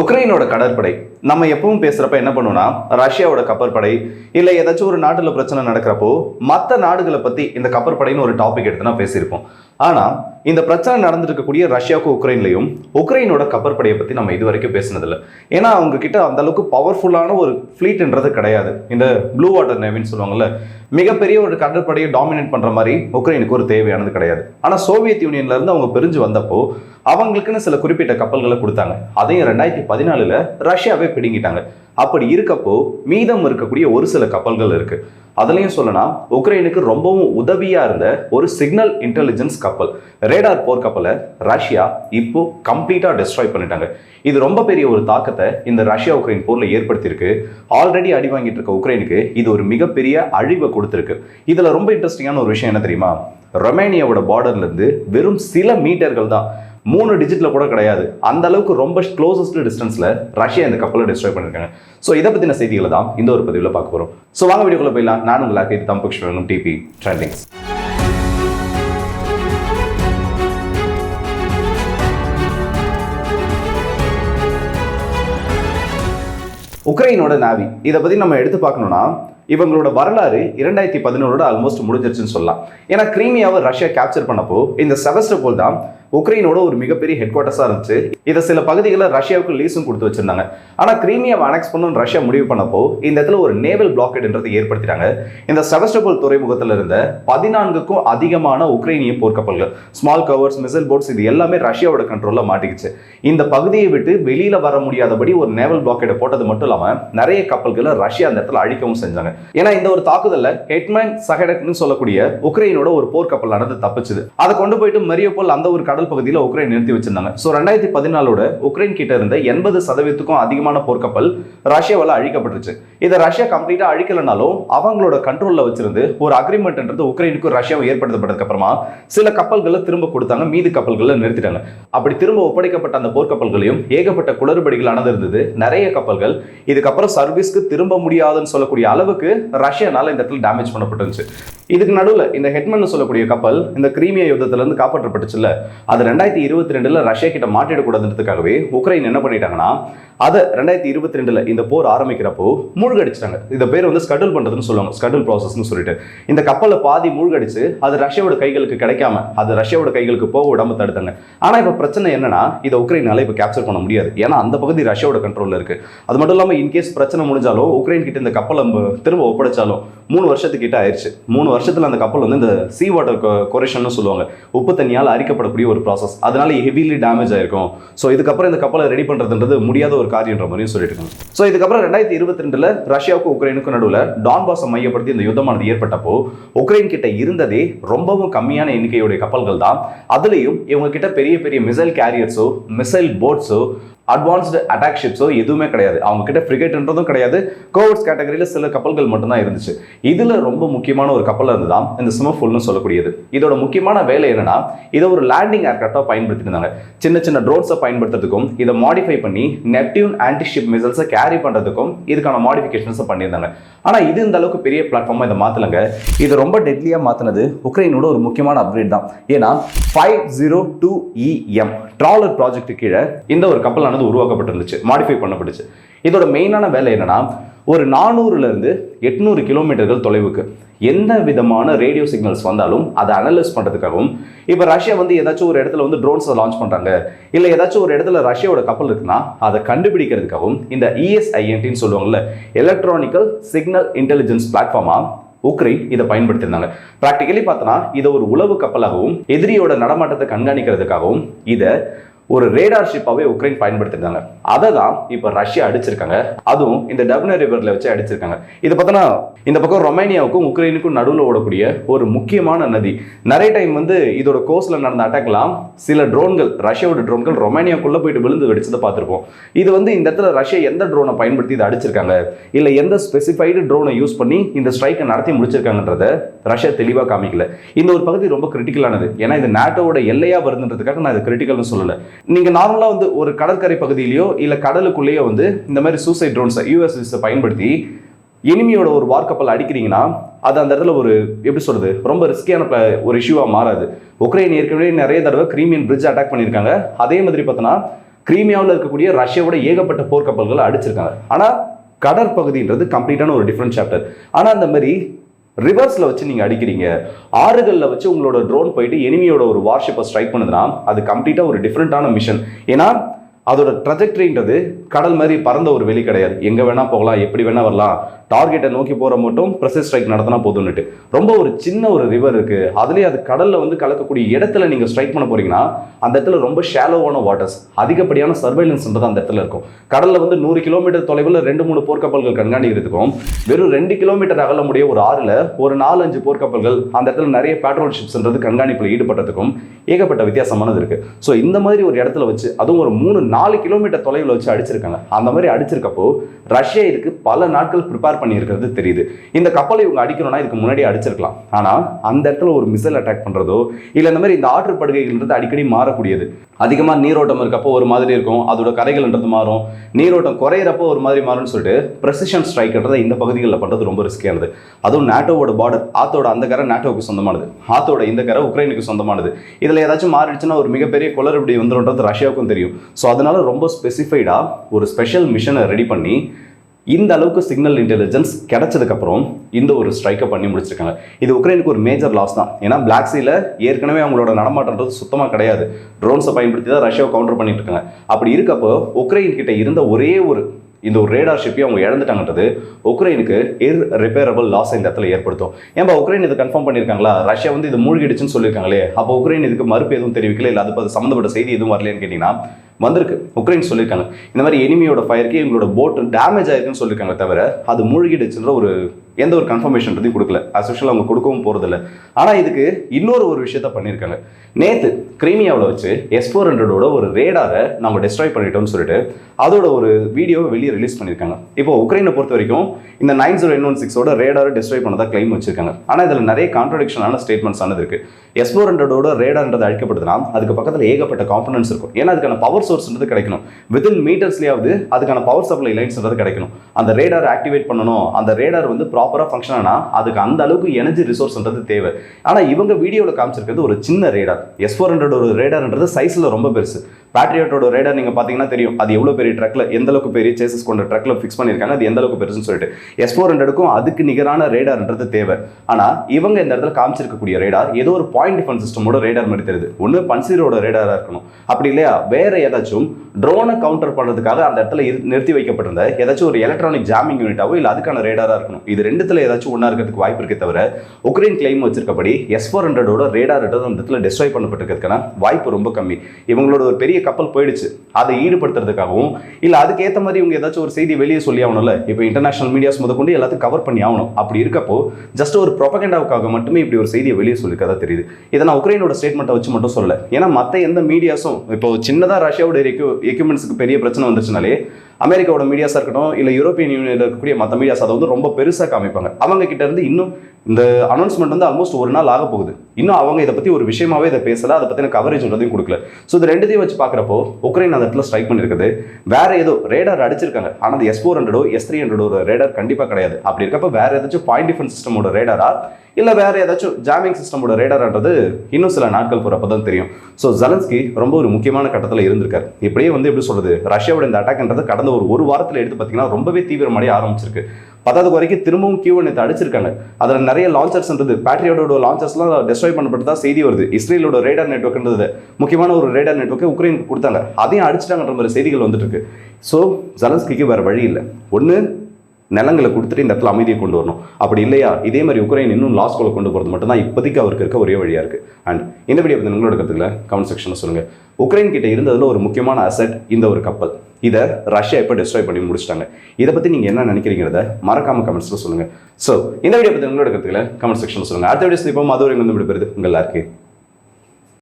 உக்ரைனோட கடற்படை நம்ம எப்பவும் பேசுறப்ப என்ன பண்ணுவோம்னா ரஷ்யாவோட கப்பற்படை இல்லை ஏதாச்சும் ஒரு நாட்டில் பிரச்சனை நடக்கிறப்போ மற்ற நாடுகளை பத்தி இந்த கப்பற்படைன்னு ஒரு டாபிக் எடுத்துனா பேசியிருப்போம். ஆனா இந்த பிரச்சனை நடந்துருக்கக்கூடிய இருக்கக்கூடிய ரஷ்யாவுக்கும் உக்ரைன்லையும் உக்ரைனோட கப்பற்படையை பத்தி நம்ம இது வரைக்கும் பேசினதில்ல. ஏன்னா அவங்க கிட்ட அந்த அளவுக்கு பவர்ஃபுல்லான ஒரு ஃப்ளீட்ன்றது கிடையாது. இந்த ப்ளூ வாட்டர் நேவின்னு சொல்லுவாங்கல்ல மிகப்பெரிய ஒரு கடற்படையை டாமினேட் பண்ற மாதிரி உக்ரைனுக்கு ஒரு தேவையானது கிடையாது. ஆனா சோவியத் யூனியன்ல இருந்து அவங்க பிரிஞ்சு வந்தப்போ அவங்களுக்குன்னு சில குறிப்பிட்ட கப்பல்களை கொடுத்தாங்க. அதையும் ரெண்டாயிரத்தி பதினாலுல ரஷ்யாவே பிடுங்கிட்டாங்க. அப்படி இருக்கப்போ மீதம் இருக்கக்கூடிய ஒரு சில கப்பல்கள் இருக்கு. அதுலயும் சொல்லலாம் உக்ரைனுக்கு ரொம்பவும் உதவியா இருந்த ஒரு சிக்னல் இன்டெலிஜென்ஸ் கப்பல் ரேடார் போர் கப்பலை ரஷ்யா இப்போ கம்ப்ளீட்டா டெஸ்ட்ராய் பண்ணிட்டாங்க. இது ரொம்ப பெரிய ஒரு தாக்கத்தை இந்த ரஷ்யா உக்ரைன் போர்ல ஏற்படுத்தியிருக்கு. ஆல்ரெடி அடி வாங்கிட்டு இருக்க உக்ரைனுக்கு இது ஒரு மிகப்பெரிய அழிவை கொடுத்துருக்கு. இதுல ரொம்ப இன்ட்ரெஸ்டிங்கான ஒரு விஷயம் என்ன தெரியுமா? ரொமேனியாவோட பார்டர்ல இருந்து வெறும் சில மீட்டர்கள் தான் மூணு டிஜிட்டில் கூட கிடையாது. அந்த அளவுக்கு ரொம்ப க்ளோசஸ்ட் டிஸ்டன்ஸ்ல ரஷ்யா இந்த கப்பலை டிஸ்ட்ராய் பண்ணிருக்காங்க. ஸோ இதை பற்றின செய்திகளை தான் இந்த ஒரு பதிவில் பார்க்க போறோம். ஸோ வாங்க வீடியோக்குள்ள போயிடலாம். நான் உங்களுக்கு இது தம்புக்ஷ்வரனும் டிபி ட்ரெண்டிங்ஸ் உக்ரைனோட நாவி. இதை பற்றி நம்ம எடுத்து பார்க்கணும்னா இவங்களோட வரலாறு இரண்டாயிரத்தி பதினோரோட ஆல்மோஸ்ட் முடிஞ்சிருச்சுன்னு சொல்லலாம். ஏன்னா கிரீமியாவை ரஷ்யா கேப்சர் பண்ணப்போ இந்த செவஸ்டபோல் தான் உக்ரைனோட ஒரு மிகப்பெரிய ஹெட் குவார்ட்டர்ஸாக இருந்துச்சு. இதை சில பகுதிகளில் ரஷ்யாவுக்கு லீஸும் கொடுத்து வச்சிருந்தாங்க. ஆனால் கிரீமியாவை அனெக்ஸ் பண்ணணும்னு ரஷ்யா முடிவு பண்ணப்போ இந்த இடத்துல ஒரு நேவல் பிளாக்கெட்ன்றதை ஏற்படுத்திட்டாங்க. இந்த செவஸ்டபோல் துறைமுகத்தில் இருந்த பதினான்குக்கும் அதிகமான உக்ரைனிய போர்க்கப்பல்கள் ஸ்மால் கவர்ஸ் மிசைல் போட்ஸ் இது எல்லாமே ரஷ்யாவோட கண்ட்ரோலில் மாட்டிக்கிச்சு. இந்த பகுதியை விட்டு வெளியில் வர முடியாதபடி ஒரு நேவல் பிளாக்கெட்டை போட்டது மட்டும் இல்லாமல் நிறைய கப்பல்களை ரஷ்யா அந்த இடத்துல அழிக்கவும் செஞ்சாங்க. ஏன்னா இந்த ஒரு தாக்குதல்ல ஹெட்மேன் சஹடக்னு சொல்லக்கூடிய உக்ரைனோட ஒரு போர்க்கப்பலானது தப்பிச்சுது. அதை கொண்டு போயிட்டு மரியோபோல் அந்த ஒரு கடல் பகுதியில் உக்ரைன் நிறுத்தி வச்சிருந்தாங்க. ஸோ ரெண்டாயிரத்தி பதினாலோட உக்ரைன் கிட்ட இருந்த எண்பது சதவீதத்துக்கும் அதிகமான போர்க்கப்பல் ரஷ்யாவால் அழிக்கப்பட்டுருச்சு. இதை ரஷ்யா கம்ப்ளீட்டா அழிக்கலனாலும் அவங்களோட கண்ட்ரோல்ல வச்சிருந்து ஒரு அக்ரிமெண்ட்ன்றது உக்ரைனுக்கும் ரஷ்யாவும் ஏற்படுத்தப்பட்டதுக்கு அப்புறமா சில கப்பல்களை திரும்ப கொடுத்தாங்க. மீதி கப்பல்களை நிறுத்திட்டாங்க. அப்படி திரும்ப ஒப்படைக்கப்பட்ட அந்த போர்க்கப்பல்களையும் ஏகப்பட்ட குளறுபடிகளானது இருந்தது. நிறைய கப்பல்கள் இதுக்கப்புறம் சர்வீஸ்க்கு திரும்ப முடியாதுன்னு சொல்லக்கூடிய அளவுக்கு ரஷ்யானால இந்த இடத்துல டேமேஜ் பண்ணப்பட்டுருச்சு இதுக்கு நடுவில் இந்த ஹெட்மன் சொல்லக்கூடிய கப்பல் இந்த கிரீமியா யுத்தத்துல இருந்து காப்பாற்றப்பட்டுச்சுல்ல. அது ரெண்டாயிரத்தி இருபத்தி ரெண்டுல ரஷ்யா கிட்ட மாட்டிடக்கூடாதுன்றதுக்காகவே உக்ரைன் என்ன பண்ணிட்டாங்கன்னா அதை ரெண்டாயிரத்தி இருபத்தி ரெண்டுல இந்த போர் ஆரம்பிக்கிறப்போ மூழ்கடிச்சிட்டாங்க. இந்த பேர் வந்து ஸ்கட்டில் பண்றதுன்னு சொல்லுவாங்க. ஸ்கட்டில் ப்ராசஸ்னு சொல்லிட்டு. இந்த கப்பலை பாதி மூழ்கடிச்சு அது ரஷ்யாவோட கைகளுக்கு கிடைக்காம அது ரஷ்யாவோட கைகளுக்கு போக விடாம தடுத்தாங்க. ஆனா இப்ப பிரச்சனை என்னன்னா இதை உக்ரைனால இப்ப கேப்சர் பண்ண முடியாது. ஏன்னா அந்த பகுதி ரஷ்யாவோட கண்ட்ரோல்ல இருக்கு. அது மட்டும் இல்லாம இன்கேஸ் பிரச்சனை முடிஞ்சாலும் உக்ரைன் கிட்ட இந்த கப்பலை திரும்ப ஒப்படைச்சாலும் மூணு வருஷத்துக்கிட்ட ஆயிடுச்சு மூணு வருஷத்தில் அந்த கப்பல் வந்து இந்த சீ வாட்டர் கொரேஷன் சொல்லுவாங்க. உப்பு தண்ணியால் அரிக்கப்படக்கூடிய ஒரு ப்ராசஸ் அதனால ஹெவிலி டேமேஜ் ஆயிருக்கும். ஸோ இதுக்கப்புறம் இந்த கப்பலை ரெடி பண்ணுறதுன்றது முடியாத ஒரு காரியன்ற மாதிரியும் சொல்லிட்டு இருக்காங்க. ஸோ இதுக்கப்புறம் ரெண்டாயிரத்தி இருபத்தி ரெண்டுல ரஷ்யாவுக்கும் உக்ரைனுக்கும் நடுவில் டான்பாஸை மையப்படுத்தி இந்த யுத்தமானது ஏற்பட்டப்போ உக்ரைன் கிட்ட இருந்ததே ரொம்பவும் கம்மியான எண்ணிக்கையுடைய கப்பல்கள் தான். அதுலேயும் இவங்க கிட்ட பெரிய பெரிய மிசைல் கேரியர்ஸோ மிசைல் போட்ஸோ அட்வான்ஸ்டு அட்டாக் ஷிப்ஸோ எதுவுமே கிடையாது. அவங்க கிட்ட ஃப்ரிகேட்ன்றதும் கிடையாது. கோவர்ஸ் கேட்டகரியில் சில கப்பல்கள் மட்டும்தான் இருந்துச்சு. இதில் ரொம்ப முக்கியமான ஒரு கப்பல் இருந்து தான் இந்த சிமஃபுல்னு சொல்லக்கூடியது. இதோட முக்கியமான வேலை என்னன்னா இதை ஒரு லேண்டிங் ஏர்கிராஃப்டாக பயன்படுத்திருந்தாங்க சின்ன சின்ன ட்ரோன்ஸை பயன்படுத்துறதுக்கும் இதை மாடிஃபை பண்ணி நெப்டியூன் ஆன்டிஷிப் மிசல்ஸை கேரி பண்ணுறதுக்கும் இதுக்கான மாடிஃபிகேஷன்ஸை பண்ணியிருந்தாங்க. ஆனால் இது இந்த அளவுக்கு பெரிய பிளாட்ஃபார்மாக இதை மாற்றலங்க இது ரொம்ப டெட்லியாக மாற்றினது உக்ரைனோட ஒரு முக்கியமான அப்கிரேட் தான். ஏன்னா five zero two EM trawler project கீழே இந்த ஒரு கப்பலானது உருவாக்கப்பட்டிருந்துச்சு மாடிஃபை பண்ணப்பட்டுச்சு. இதோட மெயினான வேலை என்னன்னா ஒரு நானூறுலேருந்து எட்நூறு கிலோமீட்டர்கள் தொலைவுக்கு எந்த விதமான ரேடியோ சிக்னல்ஸ் வந்தாலும் அதை அனலைஸ் பண்ணுறதுக்காகவும் இப்போ ரஷ்யா வந்து ஏதாச்சும் ஒரு இடத்துல வந்து ட்ரோன்ஸை லான்ச் பண்ணுறாங்க இல்லை ஏதாச்சும் ஒரு இடத்துல ரஷ்யாவோட கப்பல் இருக்குன்னா அதை கண்டுபிடிக்கிறதுக்காகவும் இந்த இஎஸ்ஐஎன்டின்னு சொல்லுவாங்கல்ல எலக்ட்ரானிக்கல் சிக்னல் இன்டெலிஜென்ஸ் பிளாட்ஃபார்மாக உக்ரைன் இதை பயன்படுத்தியிருந்தாங்க. ப்ராக்டிக்கலி பார்த்தோன்னா இதை ஒரு உளவு கப்பலாகவும் எதிரியோட நடமாட்டத்தை கண்காணிக்கிறதுக்காகவும் இதை ஒரு ரேடார் ஷிப்பாகவே உக்ரைன் பயன்படுத்திருந்தாங்க அதை தான் இப்போ ரஷ்யா அடிச்சிருக்காங்க. அதுவும் இந்த டப்னர் ரிவரில் வச்சு அடிச்சிருக்காங்க. இது பார்த்தோன்னா இந்த பக்கம் ரொமேனியாவுக்கும் உக்ரைனுக்கும் நடுவில் ஓடக்கூடிய ஒரு முக்கியமான நதி. நிறைய டைம் வந்து இதோட கோஸ்ட்ல நடந்த அட்டாக்லாம் சில ட்ரோன்கள் ரஷ்யாவோட ட்ரோன்கள் ரொமேனியாக்குள்ளே போயிட்டு விழுந்து வெடிச்சதை பார்த்துருப்போம். இது வந்து இந்த இடத்துல ரஷ்யா எந்த ட்ரோனை பயன்படுத்தி இதை அடிச்சிருக்காங்க? இல்லை எந்த ஸ்பெசிஃபைடு ட்ரோனை யூஸ் பண்ணி இந்த ஸ்ட்ரைக்கை நடத்தி முடிச்சிருக்காங்கன்றத ரஷ்யா தெளிவாக காமிக்கல. இந்த ஒரு பகுதி ரொம்ப கிரிட்டிக்கலானது ஏன்னா இது நாட்டோட எல்லையாக வருதுன்றதுக்காக நான் இது கிரிட்டிக்கல்னு சொல்லலை. நீங்கள் நார்மலாக வந்து ஒரு கடற்கரை பகுதியிலையோ இல்லை கடலுக்குள்ளேயோ வந்து இந்த மாதிரி சூசைட் ட்ரோன்ஸை யூஎஸ்எஸை பயன்படுத்தி எனிமியோட ஒரு வார்க்கப்பல் அடிக்கிறீங்கன்னா அது அந்த இடத்துல ஒரு எப்படி சொல்கிறது ரொம்ப ரிஸ்கியான ஒரு இஷ்யூவாக மாறாது. உக்ரைன் ஏற்கனவே நிறைய தடவை கிரீமியன் பிரிட்ஜ் அட்டாக் பண்ணியிருக்காங்க. அதே மாதிரி பார்த்தோன்னா கிரீமியாவில் இருக்கக்கூடிய ரஷ்யாவோட ஏகப்பட்ட போர்க்கப்பல்களை அடிச்சிருக்காங்க. ஆனால் கடற்பகுதின்றது கம்ப்ளீட்டான ஒரு டிஃப்ரெண்ட் சாப்டர் ஆனால் அந்த மாதிரி ரிவர்ஸில் வச்சு நீங்கள் அடிக்கிறீங்க. ஆறுகளில் வச்சு உங்களோட ட்ரோன் போயிட்டு எனிமியோட ஒரு வார்ஷிப்பை ஸ்ட்ரைக் பண்ணுதுன்னா அது கம்ப்ளீட்டாக ஒரு டிஃப்ரெண்ட்டான மிஷன் ஏன்னா அதோட ட்ரஜெக்டரின்றது கடல் மாதிரி பறந்த ஒரு வெளி கிடையாது. எங்கே வேணால் போகலாம் எப்படி வேணால் வரலாம். டார்கெட்டை நோக்கி போகிற மட்டும் ப்ரெஷர் ஸ்ட்ரைக் நடத்தினா போதும்னுட்டு. ரொம்ப ஒரு சின்ன ஒரு ரிவர் இருக்குது அதுலேயே அது கடலில் வந்து கலக்கக்கூடிய இடத்துல நீங்கள் ஸ்ட்ரைக் பண்ண போறீங்கன்னா அந்த இடத்துல ரொம்ப ஷேலோவான வாட்டர்ஸ் அதிகப்படியான சர்வைலன்ஸ்ன்றது அந்த இடத்துல இருக்கும். கடலில் வந்து நூறு கிலோமீட்டர் தொலைவில் ரெண்டு மூணு போர்க்கப்பல்கள் கண்காணிக்கிறதுக்கும் வெறும் ரெண்டு கிலோமீட்டர் அகல முடிய ஒரு ஆறில் ஒரு நாலஞ்சு போர்க்கப்பல்கள் அந்த இடத்துல நிறைய பேட்ரோல் ஷிப்ஸ்ன்றது கண்காணிப்பில் ஈடுபட்டதுக்கும் ஏகப்பட்ட வித்தியாசமானது இருக்குது ஸோ இந்த மாதிரி ஒரு இடத்துல வச்சு அதுவும் ஒரு மூணு நாலு கிலோமீட்டர் தொலைவில் வச்சு அடிச்சிருக்காங்க. அந்த மாதிரி அடிச்சிருக்கப்போ ரஷ்யா இதுக்கு பல நாட்கள் ப்ரிப்பேர் பண்ணியிருக்கிறது தெரியுது. இந்த கப்பலை இவங்க அடிக்கணும்னா இதுக்கு முன்னாடி அடிச்சிருக்கலாம். ஆனால் அந்த இடத்துல ஒரு மிசைல் அட்டாக் பண்ணுறதோ இல்லை இந்த மாதிரி இந்த ஆற்று படுகைகள்ன்றது அடிக்கடி மாறக்கூடியது. அதிகமாக நீரோட்டம் இருக்கப்போ ஒரு மாதிரி இருக்கும் அதோட கரைகள்ன்றது மாறும். நீரோட்டம் குறையிறப்போ ஒரு மாதிரி மாறும்னு சொல்லிட்டு ப்ரெசிஷன் ஸ்ட்ரைக்ன்றதை இந்த பகுதிகளில் பண்ணுறது ரொம்ப ரிஸ்கியானது அதுவும் நாட்டோவோட பார்டர் ஆத்தோட அந்த கரை நாட்டோவுக்கு சொந்தமானது. ஆத்தோட இந்த கரை உக்ரைனுக்கு சொந்தமானது. இதில் ஏதாச்சும் மாறிடுச்சுன்னா ஒரு மிகப்பெரிய குளறுபடி வந்துடும்ன்றது ரஷ்யாவுக்கும் தெரியும். ஸோ அதனால ரொம்ப ஸ்பெசிஃபைடாக ஒரு ஸ்பெஷல் மிஷனை ரெடி பண்ணி இந்த அளவுக்கு சிக்னல் இன்டெலிஜென்ஸ் கிடைச்சதுக்கப்புறம் இந்த ஒரு ஸ்ட்ரைக்கை பண்ணி முடிச்சிருக்காங்க. இது உக்ரைனுக்கு ஒரு மேஜர் லாஸ் தான். ஏன்னா பிளாக் சீல ஏற்கனவே அவங்களோட நடமாட்டன்றது சுத்தமாக கிடையாது. ட்ரோன்ஸை பயன்படுத்தி தான் ரஷ்யாவை கவுண்டர் பண்ணிட்டு இருக்காங்க. அப்படி இருக்கப்போ உக்ரைன் கிட்ட இருந்த ஒரே ஒரு இந்த ஒரு ரேடார் ஷிப்பையும் அவங்க இழந்துட்டாங்கன்றது உக்ரைனுக்கு இர் ரிப்பேரபிள் லாஸ் இந்த இடத்துல ஏற்படுத்தும். ஏன்பா உக்ரைன் இது கன்ஃபார்ம் பண்ணியிருக்காங்களா ரஷ்யா வந்து இது மூழ்கிடுச்சுன்னு சொல்லியிருக்காங்களே அப்போ உக்ரைன் இதுக்கு மறுப்பு எதுவும் தெரிவிக்கல? இல்லை அது சம்மந்தப்பட்ட செய்தி எதுவும் வரலன்னு கேட்டிங்கன்னா வந்திருக்கு. உக்ரைன் சொல்லியிருக்காங்க இந்த மாதிரி எனிமியோட ஃபயருக்கு எங்களோட போட் டேமேஜ் ஆயிருக்குன்னு சொல்லியிருக்காங்க தவிர அது மூழ்கிடுச்சுன்ற ஒரு எந்த ஒரு கன்ஃபர்மேஷன்றதையும் கொடுக்கல. அஸ் யூஷுவல் அவங்க கொடுக்கவும் போகிறதில்ல ஆனால் இதுக்கு இன்னொரு ஒரு விஷயத்த பண்ணியிருக்காங்க நேற்று கிரீமியாவில் வச்சு எஸ் ஃபோர் ஹண்ட்ரடோட ஒரு ரேடாரை நம்ம டெஸ்ட்ராய் பண்ணிட்டோம்னு சொல்லிட்டு அதோட ஒரு வீடியோவை வெளியே ரிலீஸ் பண்ணியிருக்காங்க இப்போ உக்ரைனை பொறுத்த வரைக்கும் இந்த நைன் ஜீரோ என் ஒன் சிக்ஸோட ரேடாரை டெஸ்ட்ராய் பண்ணதா கிளைம் வச்சிருக்காங்க. ஆனால் இதில் நிறைய கான்ட்ரடிக்ஷனான ஸ்டேட்மெண்ட்ஸ் ஆனது இருக்குது எஸ் ஃபோர் ஹண்ட்ரடோட ரேடார்ன்றது அழைக்கப்படுதுனா அதுக்கு பக்கத்தில் ஏகப்பட்ட காம்பனன்ஸ் இருக்கும். ஏன்னா அதுக்கான பவர் சோர்ஸ்ன்றது கிடைக்கணும். வித்தின் மீட்டர்ஸ்லேயாவது அதுக்கான பவர் சப்ளை லைன்ஸ்ன்றது கிடைக்கணும். அந்த ரேடார் ஆக்டிவேட் பண்ணணும். அந்த ரேடார் வந்து ப்ராப்பராக ஃபங்க்ஷன் ஆனால் அதுக்கு அந்த அளவுக்கு எனர்ஜி ரிசோர்ஸ்ன்றது தேவை. ஆனால் இவங்க வீடியோவில் காமிச்சிருக்கிறது ஒரு சின்ன ரேடார் எஸ் ஃபோர் ஹண்ட்ரட் ஒரு ரேடார்ன்றது சைஸில் ரொம்ப பெருசு. பேட்ரியோட்டோட ரேடர் நீங்கள் பார்த்தீங்கன்னா தெரியும். அது எவ்வளோ பெரிய ட்ரக்கில் எந்த அளவுக்கு பெரிய சேசஸ் கொண்ட ட்ரக்கில் ஃபிக்ஸ் பண்ணியிருக்காங்க அது எந்த அளவுக்கு பெருசுன்னு சொல்லிட்டு. எஸ் ஃபோர் ஹண்ட்ரடுக்கும் அதுக்கு நிகரான ரேடார்ன்றது தேவை. ஆனால் இவங்க இந்த இடத்துல காமிச்சிருக்கக்கூடிய ரேடார் ஏதோ ஒரு பாயிண்ட் டிஃபென்ஸ் சிஸ்டமோட ரேடார் மாதிரி தெரியுது. ஒன்று பன்சீரோட ரேடாராக இருக்கணும். அப்படி இல்லையா? வேற ஏதாச்சும் ட்ரோனை கவுண்டர் பண்ணுறதுக்காக அந்த இடத்துல இரு- நிறுத்தி வைக்கப்பட்டிருந்த ஏதாச்சும் ஒரு எலக்ட்ரானிக் ஜாமிங் யூனிட்டாவோ இல்லை அதுக்கான ரேடாராக இருக்கணும். இது ரெண்டுத்துல ஏதாச்சும் ஒன்றா இருக்கிறதுக்கு வாய்ப்பு இருக்கே தவிர உக்ரைன் கிளைம் வச்சிருக்கபடி எஸ் ஃபோர் ஹண்ட்ரடோட ரேடார் அந்த இடத்துல டெஸ்ட்ராய் பண்ணப்பட்டிருக்கிறதுக்கான வாய்ப்பு ரொம்ப கம்மி. இவங்களோட ஒரு பெரிய கப்பல் போயிடுச்சு. அதை ஈடுபடுத்துறதுக்காகவும் இல்லை அதுக்கேற்ற மாதிரி இவங்க ஏதாச்சும் ஒரு செய்தி வெளியே சொல்லி ஆகணும்ல? இப்போ இன்டர்நேஷனல் மீடியாஸ் முதற்கொண்டு எல்லாத்தையும் கவர் பண்ணி ஆகணும். அப்படி இருக்கப்போ ஜஸ்ட் ஒரு ப்ரொபகண்டாவுக்காக மட்டுமே இப்படி ஒரு செய்தியை வெளியே சொல்லியிருக்கதா தெரியுது. இதை நான் உக்ரைனோட ஸ்டேட்மெண்ட்டை வச்சு மட்டும் சொல்லலை. ஏன்னா மற்ற எந்த மீடியாஸும் இப்போ சின்னதாக ரஷ்யாவோட எக்யூப்மெண்ட்ஸுக்கு பெரிய பிரச்சனை வந்துச்சுனாலே அமெரிக்காவோட மீடியாஸாக இருக்கட்டும் இல்லை யூரோப்பியன் யூனியனில் இருக்கக்கூடிய மற்ற மீடியாஸ் அதை வந்து ரொம்ப பெருசாக காமிப்பாங்க. அவங்க கிட்ட இருந்து இன்னும் இந்த அனௌன்ஸ்மெண்ட் வந்து ஆல்மோஸ்ட் ஒரு நாள் ஆக போகுது. இன்னும் அவங்க இதை பற்றி ஒரு விஷயமாவே இதை பேசலை அதை பற்றின கவரேஜ் உள்ளதையும் கொடுக்கல. ஸோ இது ரெண்டுத்தையும் வச்சு பார்க்குறப்போ உக்ரைன் அந்த இடத்துல ஸ்ட்ரைக் பண்ணியிருக்குது வேற ஏதோ ரேடார் அடிச்சிருக்காங்க. ஆனால் அந்த எஸ் ஃபோர் ஹண்ட்ரடோ எஸ் த்ரீ ஹண்ட்ரடோ ரேடார் கண்டிப்பாக கிடையாது. அப்படி இருக்கப்போ வேற ஏதாச்சும் பாயிண்ட் டிஃபென்ஸ் சிஸ்டமோட ரேடாரா இல்லை வேற ஏதாச்சும் ஜாமிங் சிஸ்டமோட ரேடார்ன்றது இன்னும் சில நாட்கள் போகிறப்ப தான் தெரியும். ஸோ ஜலன்ஸ்கி ரொம்ப ஒரு முக்கியமான கட்டத்தில் இருந்திருக்காரு. இப்படியே வந்து எப்படி சொல்றது? ரஷ்யாவோட இந்த அட்டாக்ன்றது கடந்த ஒரு ஒரு வாரத்தில் எடுத்து பார்த்தீங்கன்னா ரொம்பவே தீவிரமடைய ஆரம்பிச்சிருக்கு. பத்தாவது வரைக்கும் திரும்பவும் கியூ நேற்று அடிச்சிருக்காங்க. அதில் நிறைய லான்ச்சர்ஸ்ன்றது பேட்ரியோட லான்ச்சர்ஸ்லாம் டெஸ்ட்ராய் பண்ணப்பட்டு தான் செய்தி வருது. இஸ்ரேலோட ரேடார் நெட்ஒர்க்ன்றது முக்கியமான ஒரு ரேடார் நெட்ஒர்க்கை உக்ரைனுக்கு கொடுத்தாங்க. அதையும் அடிச்சிட்டாங்கன்ற மாதிரி செய்திகள் வந்துட்டு இருக்கு. ஸோ ஜலன்ஸ்கிக்கு வேறு வழி இல்லை. ஒன்று நிலங்களை கொடுத்துட்டு இந்த இடத்துல அமைதியை கொண்டு வரணும். அப்படி இல்லையா? இதே மாதிரி உக்ரைன் இன்னும் லாஸ் கோல கொண்டு போகிறது மட்டும்தான் இப்போதைக்கு அவருக்கு இருக்க ஒரே வழியாக இருக்குது அண்ட் இந்த வீடியோ பற்றி உங்களோட கருத்துக்களை கமெண்ட் செக்ஷனில் சொல்லுங்கள் உக்ரைன் கிட்ட இருந்ததில் ஒரு முக்கியமான அசட் இந்த ஒரு கப்பல். இதை ரஷ்யா இப்போ டிஸ்ட்ராய் பண்ணி முடிச்சிட்டாங்க. இதை பற்றி நீங்கள் என்ன நினைக்கிறீங்கிறத மறக்காம கமெண்ட்ஸில் சொல்லுங்கள் ஸோ இந்த வீடியோ பற்றி உங்களோட கருத்துக்களை கமெண்ட் செக்ஷனில் சொல்லுங்கள் அடுத்த வீடியோஸ் இப்போ மதுரை வந்து விடுபெறுது உங்கள் எல்லாருக்கும்